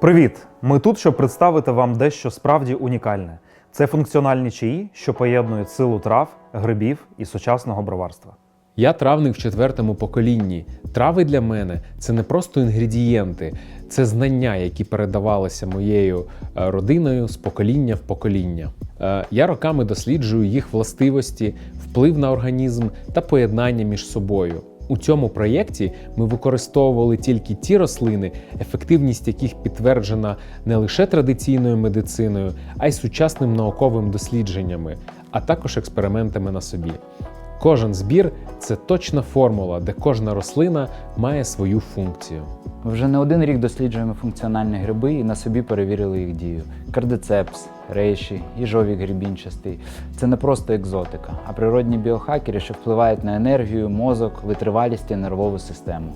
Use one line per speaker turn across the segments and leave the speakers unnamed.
Привіт! Ми тут, щоб представити вам дещо справді унікальне. Це функціональні чаї, що поєднують силу трав, грибів і сучасного броварства.
Я травник в четвертому поколінні. Трави для мене це не просто інгредієнти, це знання, які передавалися моєю е, родиною з покоління в покоління. Е, Я роками досліджую їх властивості, вплив на організм та поєднання між собою. У цьому проєкті ми використовували тільки ті рослини, ефективність яких підтверджена не лише традиційною медициною, а й сучасним науковим дослідженнями, а також експериментами на собі. Кожен збір це точна формула, де кожна рослина має свою функцію.
Ми вже не один рік досліджуємо функціональні гриби і на собі перевірили їх дію. Кардицепс, рейші, їжовік грибінчастий це не просто екзотика, а природні біохакери, що впливають на енергію, мозок, витривалість і нервову систему.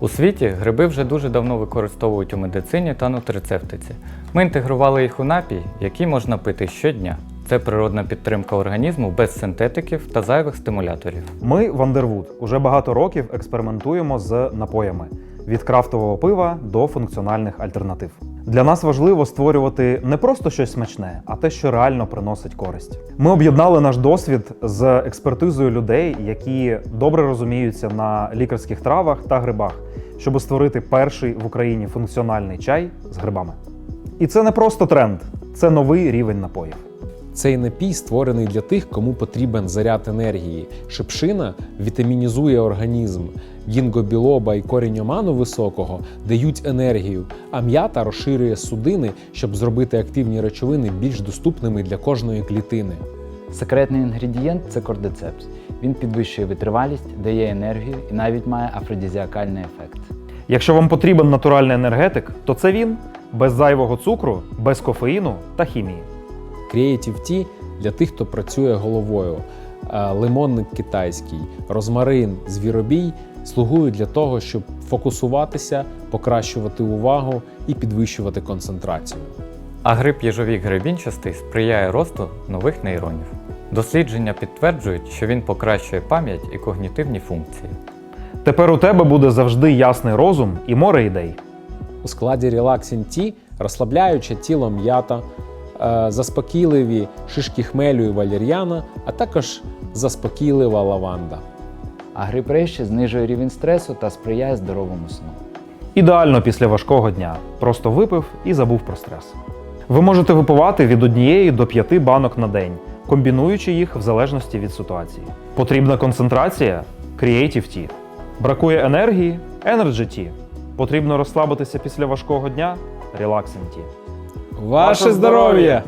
У світі гриби вже дуже давно використовують у медицині та нутрицептиці. Ми інтегрували їх у напій, який можна пити щодня. Це природна підтримка організму без синтетиків та зайвих стимуляторів.
Ми, Вандервуд, уже багато років експериментуємо з напоями від крафтового пива до функціональних альтернатив. Для нас важливо створювати не просто щось смачне, а те, що реально приносить користь. Ми об'єднали наш досвід з експертизою людей, які добре розуміються на лікарських травах та грибах, щоб створити перший в Україні функціональний чай з грибами. І це не просто тренд, це новий рівень напоїв.
Цей напій створений для тих, кому потрібен заряд енергії. Шипшина вітамінізує організм. Гінгобілоба і корінь оману високого дають енергію, а м'ята розширює судини, щоб зробити активні речовини більш доступними для кожної клітини.
Секретний інгредієнт це кордицепс. Він підвищує витривалість, дає енергію і навіть має афродізіакальний ефект.
Якщо вам потрібен натуральний енергетик, то це він без зайвого цукру, без кофеїну та хімії.
Creative Tea для тих, хто працює головою. Е, Лимонник китайський, розмарин, звіробій слугують для того, щоб фокусуватися, покращувати увагу і підвищувати концентрацію.
А гриб їжовік гребінчастий сприяє росту нових нейронів. Дослідження підтверджують, що він покращує пам'ять і когнітивні функції.
Тепер у тебе буде завжди ясний розум і море ідей.
У складі Relaxing Tea розслабляюча тіло м'ята, заспокійливі шишки хмелю і валір'яна, а також заспокійлива лаванда.
А гриб рейші знижує рівень стресу та сприяє здоровому сну.
Ідеально після важкого дня. Просто випив і забув про стрес. Ви можете випивати від однієї до п'яти банок на день, комбінуючи їх в залежності від ситуації. Потрібна концентрація Creative Tea. Бракує енергії Energy Tea. Потрібно розслабитися після важкого дня Relaxing Tea.
Ваше здоров'я!